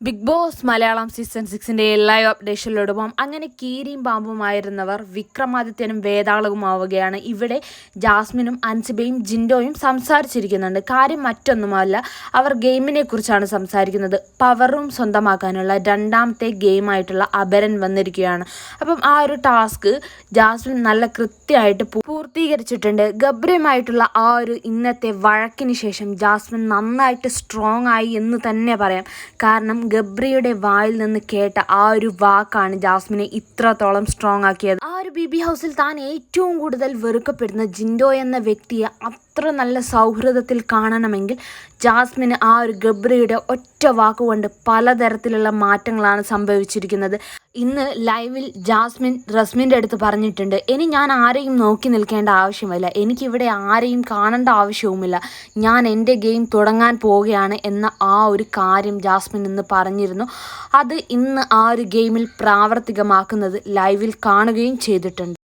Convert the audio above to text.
Big Boss Malayalam season സിക്സിന്റെ എല്ലാ അപ്ഡേഷനിലോടൊപ്പം അങ്ങനെ കീരിയും പാമ്പുമായിരുന്നവർ വിക്രമാദിത്യനും വേതാളവുമാവുകയാണ് ഇവിടെ ജാസ്മിനും അൻസിബയും ജിൻഡോയും സംസാരിച്ചിരിക്കുന്നുണ്ട്. കാര്യം മറ്റൊന്നുമല്ല അവർ ഗെയിമിനെ കുറിച്ചാണ് സംസാരിക്കുന്നത്. പവറും സ്വന്തമാക്കാനുള്ള രണ്ടാമത്തെ ഗെയിമായിട്ടുള്ള അപരൻ വന്നിരിക്കുകയാണ്. അപ്പം ആ ഒരു ടാസ്ക് ജാസ്മിൻ നല്ല കൃത്യമായിട്ട് പൂർത്തീകരിച്ചിട്ടുണ്ട്. ഗബ്രിയുമായിട്ടുള്ള ആ ഒരു ഇന്നത്തെ വഴക്കിന് ശേഷം ജാസ്മിൻ നന്നായിട്ട് സ്ട്രോങ് ആയി എന്ന് തന്നെ പറയാം. കാരണം ഗബ്രിയുടെ വായിൽ നിന്ന് കേട്ട ആ ഒരു വാക്കാണ് ജാസ്മിനെ ഇത്രത്തോളം സ്ട്രോങ് ആക്കിയത്. ആ ഒരു ബി ഹൗസിൽ താൻ ഏറ്റവും കൂടുതൽ വെറുക്കപ്പെടുന്ന ജിൻഡോ എന്ന വ്യക്തിയെ അത്ര നല്ല സൗഹൃദത്തിൽ കാണണമെങ്കിൽ ജാസ്മിന് ആ ഒരു ഗബ്രിയുടെ ഒറ്റ വാക്കുകൊണ്ട് പലതരത്തിലുള്ള മാറ്റങ്ങളാണ് സംഭവിച്ചിരിക്കുന്നത്. ഇന്ന് ലൈവിൽ ജാസ്മിൻ റസ്മിന്റെ അടുത്ത് പറഞ്ഞിട്ടുണ്ട് ഇനി ഞാൻ ആരെയും നോക്കി നിൽക്കേണ്ട ആവശ്യമില്ല. എനിക്കിവിടെ ആരെയും കാണേണ്ട ആവശ്യവുമില്ല. ഞാൻ എന്റെ ഗെയിം തുടങ്ങാൻ പോവുകയാണ് എന്ന ആ ഒരു കാര്യം ജാസ്മിൻ ഇന്ന് പറഞ്ഞിരുന്നു. അത് ഇന്ന് ആ ഒരു ഗെയിമിൽ പ്രാവർത്തികമാക്കുന്നത് ലൈവിൽ കാണുകയും ചെയ്തിട്ടുണ്ട്.